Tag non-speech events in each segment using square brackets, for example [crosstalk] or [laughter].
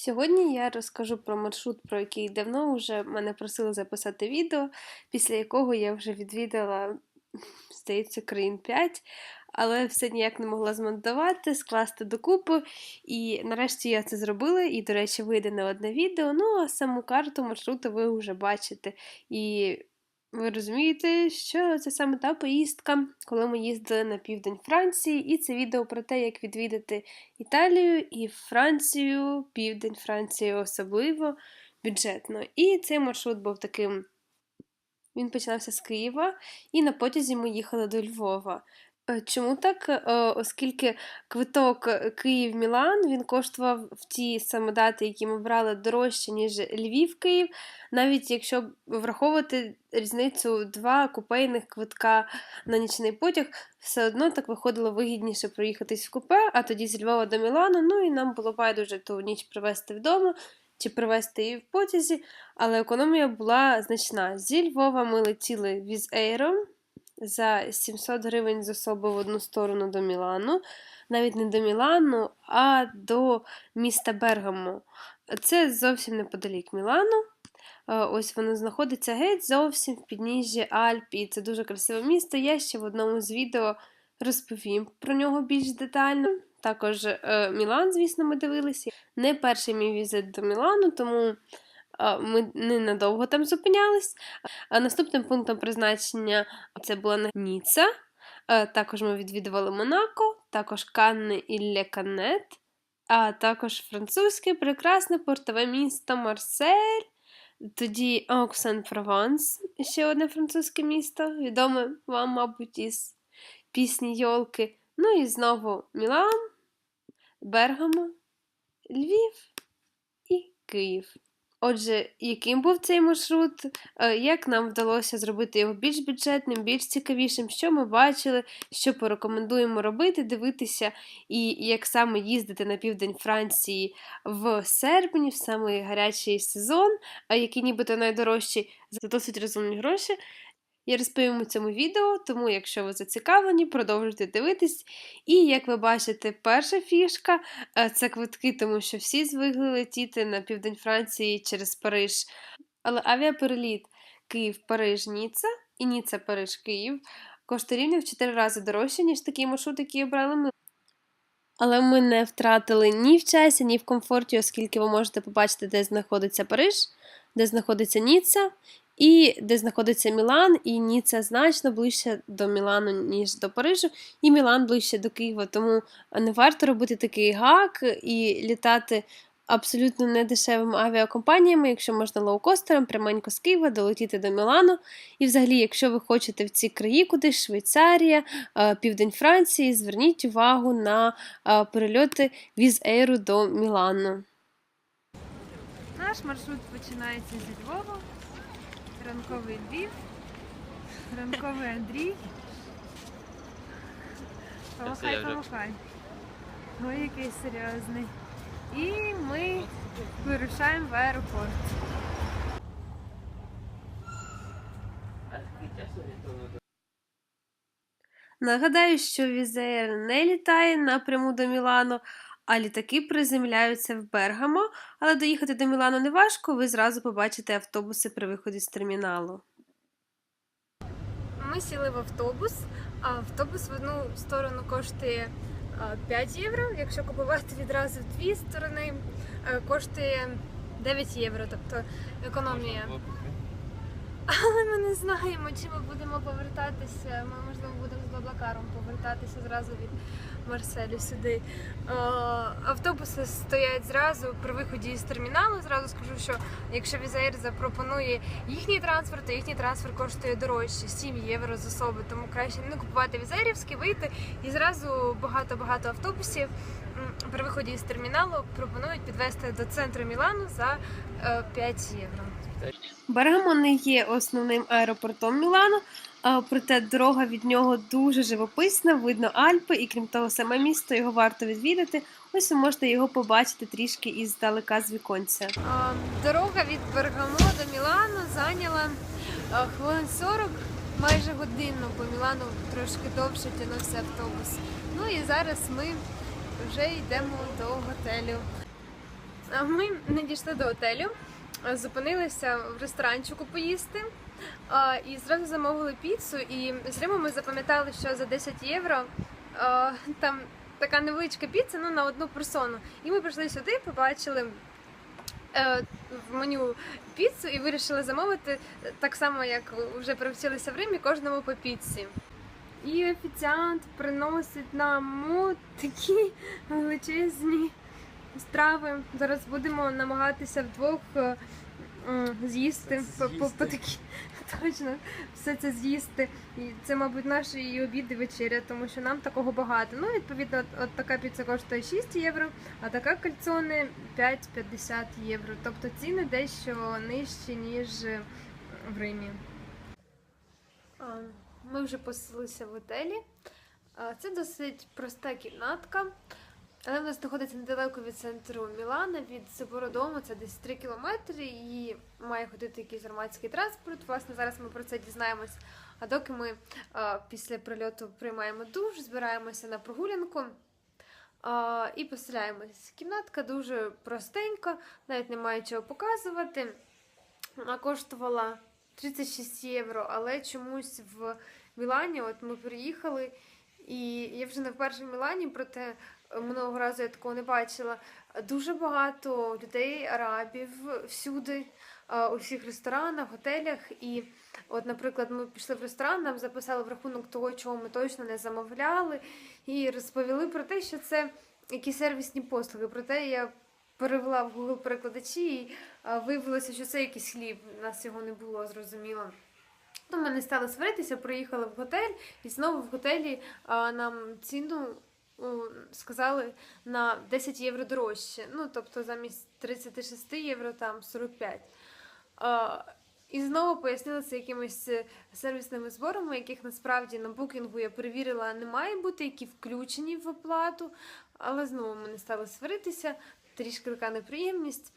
Сьогодні я розкажу про маршрут, про який давно вже мене просили записати відео, після якого я вже відвідала, здається, країн 5, але все ніяк не могла змонтувати, скласти докупи. І нарешті я це зробила, і, до речі, вийде не одне відео. Ну, а саму карту маршруту ви вже бачите. І ви розумієте, що це саме та поїздка, коли ми їздили на південь Франції, і це відео про те, як відвідати Італію і Францію, південь Франції особливо бюджетно. І цей маршрут був таким. Він починався з Києва, і на потязі ми їхали до Львова. Е, Чому так? Е, Оскільки квиток Київ-Мілан він коштував в ті саме дати, які ми брали, дорожче, ніж Львів-Київ, навіть якщо враховувати різницю два купейних квитка на нічний потяг, все одно так виходило вигідніше проїхатись в купе, а тоді з Львова до Мілану. Ну і нам було байдуже ту ніч провести вдома чи привезти її в потязі, але економія була значна. Зі Львова ми летіли віз-ейром за 700 гривень з особи в одну сторону до Мілану, навіть не до Мілану, а до міста Бергамо. Це зовсім неподалік Мілану. Е, Ось воно знаходиться геть зовсім в підніжжі Альп, і це дуже красиве місто. Я ще в одному з відео розповім про нього більш детально. Також е, Мілан, звісно, ми дивилися. Не перший мій візит до Мілану, тому ми ненадовго там зупинялись. А наступним пунктом призначення це була Ніца. Також ми відвідували Монако, також Канни і Ле Канет, а також французьке прекрасне портове місто Марсель. Тоді Оксен-Прованс, ще одне французьке місто, відоме вам, мабуть, із пісні Йолки. Ну і знову Мілан, Бергамо, Львів і Київ. Отже, яким був цей маршрут, е, як нам вдалося зробити його більш бюджетним, більш цікавішим, що ми бачили, що порекомендуємо робити, дивитися, і як саме їздити на південь Франції в серпні, в самий гарячий сезон, а який нібито найдорожчий за досить розумні гроші. Я розповім у цьому відео, тому якщо ви зацікавлені, продовжуйте дивитись. І як ви бачите, перша фішка е, це квитки, тому що всі звикли летіти на південь Франції через Париж. Але авіапереліт Київ-Париж Ніца і Ніца Париж Київ коштує рівно в 4 рази дорожче, ніж такий маршрут, який обрали ми. Але ми не втратили ні в часі, ні в комфорті, оскільки ви можете побачити, де знаходиться Париж, де знаходиться Ніца, і де знаходиться Мілан, і Ніца значно ближче до Мілану, ніж до Парижу, і Мілан ближче до Києва. Тому не варто робити такий гак і літати абсолютно недешевими авіакомпаніями, якщо можна лоукостером, пряменько з Києва долетіти до Мілану. І взагалі, якщо ви хочете в ці краї кудись, Швейцарія, е, Південь Франції, зверніть увагу на е, перельоти віз Ейру до Мілану. Наш маршрут починається зі Львова. Ранковий Львів, ранковий Андрій. Помахай, помахай. Ой, який серйозний. І ми вирушаємо в аеропорт. Нагадаю, що Візеєр не літає напряму до Мілану, а літаки приземляються в Бергамо, але доїхати до Мілану не важко, ви зразу побачите автобуси при виході з терміналу. Ми сіли в автобус, а автобус в одну сторону коштує 5 євро. Якщо купувати відразу в дві сторони, е, коштує 9 євро, тобто економія. Але ми не знаємо, чи ми будемо повертатися. Ми можливо будемо з Блаблакаром повертатися зразу від Марселю сюди. Е, Автобуси стоять зразу при виході з терміналу. Зразу скажу, що якщо Візаєр запропонує їхній трансфер, то їхній трансфер коштує дорожче 7 євро з особи. Тому краще не купувати візаєрівський, вийти і зразу багато-багато автобусів при виході з терміналу пропонують підвести до центру Мілану за е, 5 євро. Бергамо не є основним аеропортом Мілану, проте дорога від нього дуже живописна, видно Альпи, і крім того, саме місто його варто відвідати. Ось ви можете його побачити трішки іздалека з віконця. Дорога від Бергамо до Мілану зайняла хвилин 40, майже годину. По Мілану трошки довше тягнувся автобус. Ну і зараз ми вже йдемо до готелю. Ми не дійшли до готелю, зупинилися в ресторанчику поїсти і зразу замовили піцу. І з Риму ми запам'ятали, що за 10 євро там така невеличка піца ну, на одну персону. І ми прийшли сюди, побачили. е, В меню піцу і вирішили замовити е, так само, як вже привчилися в Римі, кожному по піці. І офіціант приносить нам такі величезні страви. Зараз будемо намагатися вдвох е, з'їсти по, такі [laughs] точно все це з'їсти. І це, мабуть, наш і обід і вечеря, тому що нам такого багато. Ну, відповідно, от, от така піца коштує 6 євро, а така кальцоне 5,50 євро. Тобто ціни дещо нижчі, ніж в Римі. Ми вже поселилися в готелі. Це досить проста кімнатка, але в нас знаходиться недалеко від центру Мілана, від собору дому, це десь 3 кілометри, і має ходити якийсь громадський транспорт. Власне, зараз ми про це дізнаємось. А доки ми а, після прильоту приймаємо душ, збираємося на прогулянку. А, і поселяємось. Кімнатка дуже простенька, навіть немає чого показувати. Вона коштувала 36 євро, але чомусь в Мілані, от ми приїхали, і я вже не вперше в Мілані, проте е, минулого разу я такого не бачила. Дуже багато людей, арабів всюди, е, у всіх ресторанах, готелях. І, от, наприклад, ми пішли в ресторан, нам записали в рахунок того, чого ми точно не замовляли, і розповіли про те, що це якісь сервісні послуги. Проте я перевела в Google перекладачі і виявилося, що це якийсь хліб. У нас його не було зрозуміло. Ми не стали сваритися, приїхали в готель, і знову в готелі а, нам ціну сказали на 10 євро дорожче. Ну, тобто замість 36 євро там 45. А, і знову пояснили це якимись е, сервісними зборами, яких насправді на букінгу я перевірила, не має бути, які включені в оплату. Але знову ми не стали сваритися, трішки така неприємність.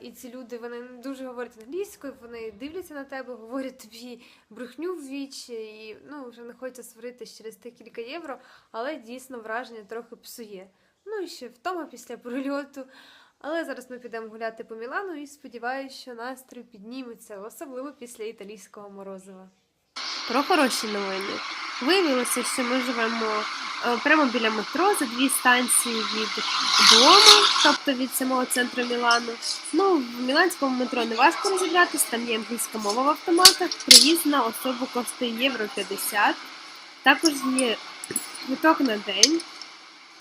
І ці люди вони не дуже говорять англійською, вони дивляться на тебе, говорять тобі брехню в вічі, і ну вже не хочеться сваритись через тих кілька євро, але дійсно враження трохи псує. Ну і ще втома після прильоту. Але зараз ми підемо гуляти по Мілану і сподіваюся, що настрій підніметься, особливо після італійського морозива. Про хороші новини. Виявилося, що ми живемо е, прямо біля метро за дві станції від дому, тобто від самого центру Мілану. Ну, в міланському метро не важко розібратись, там є англійська мова в автоматах. Проїзд на особу коштує євро 50. Також є квиток на день.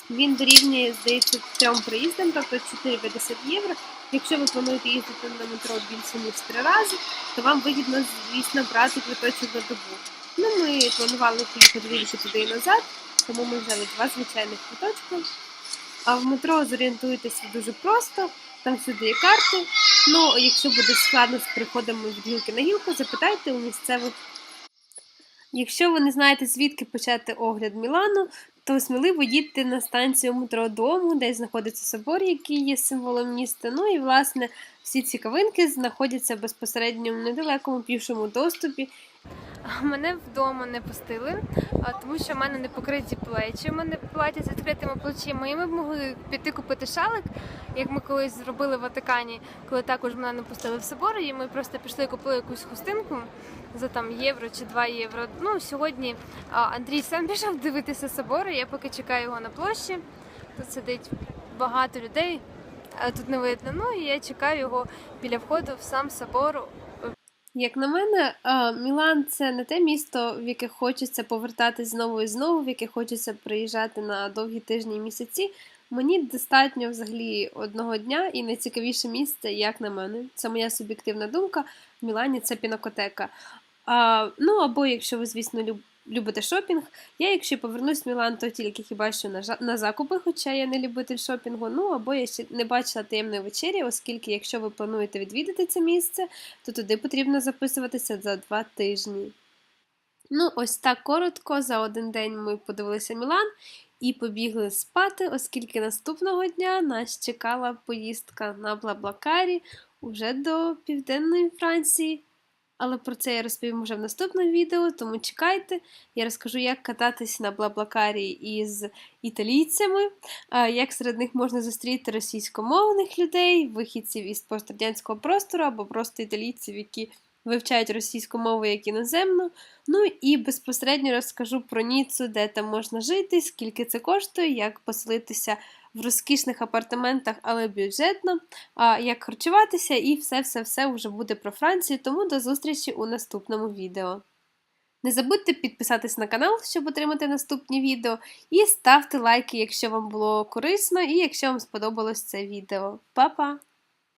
Він дорівнює, здається, трьом проїздам, тобто 4,50 євро. Якщо ви плануєте їздити на метро більше ніж три рази, то вам вигідно, звісно, брати квиточок на добу. Ну, ми планували поїхати тільки туди і назад, тому ми взяли два звичайних квиточки. А в метро зорієнтуєтеся дуже просто, там всюди є карти. Ну, якщо буде складно з переходами від гілки на гілку, запитайте у місцевих. Якщо ви не знаєте, звідки почати огляд Мілану, то сміливо їдьте на станцію метро дому, де знаходиться собор, який є символом міста. Ну і власне всі цікавинки знаходяться безпосередньо в недалекому пішому доступі. Мене вдома не пустили, тому що в мене не покриті плечі, в мене плаття з відкритими плечима. І ми б могли піти купити шалик, як ми колись зробили в Ватикані, коли також мене не пустили в собор, і ми просто пішли купили якусь хустинку за там євро чи 2 євро. Ну, сьогодні Андрій сам [laughs] пішов дивитися собор, і я поки чекаю його на площі. Тут сидить багато людей, а тут не видно. Ну і я чекаю його біля входу в сам собор. Як на мене, е, Мілан це не те місто, в яке хочеться повертатись знову і знову, в яке хочеться приїжджати на довгі тижні і місяці. Мені достатньо взагалі одного дня і найцікавіше місце, як на мене. Це моя суб'єктивна думка. В Мілані це пінакотека. А, ну або якщо ви, звісно, люб- любите шопінг. Я, якщо повернусь в Мілан, то тільки хіба що на, на закупи, хоча я не любитель шопінгу. Ну або я ще не бачила таємної вечері, оскільки якщо ви плануєте відвідати це місце, то туди потрібно записуватися за два тижні. Ну, ось так коротко. За один день ми подивилися Мілан і побігли спати, оскільки наступного дня нас чекала поїздка на Блаблакарі уже до південної Франції. Але про це я розповім вже в наступному відео, тому чекайте. Я розкажу, як кататись на Блаблакарі із італійцями, як серед них можна зустріти російськомовних людей, вихідців із пострадянського простору або просто італійців, які вивчають російську мову як іноземну. Ну і безпосередньо розкажу про Ніцу, де там можна жити, скільки це коштує, як поселитися в розкішних апартаментах, але бюджетно, а, як харчуватися, і все-все-все вже буде про Францію. Тому до зустрічі у наступному відео. Не забудьте підписатись на канал, щоб отримати наступні відео, і ставте лайки, якщо вам було корисно, і якщо вам сподобалось це відео. Па-па!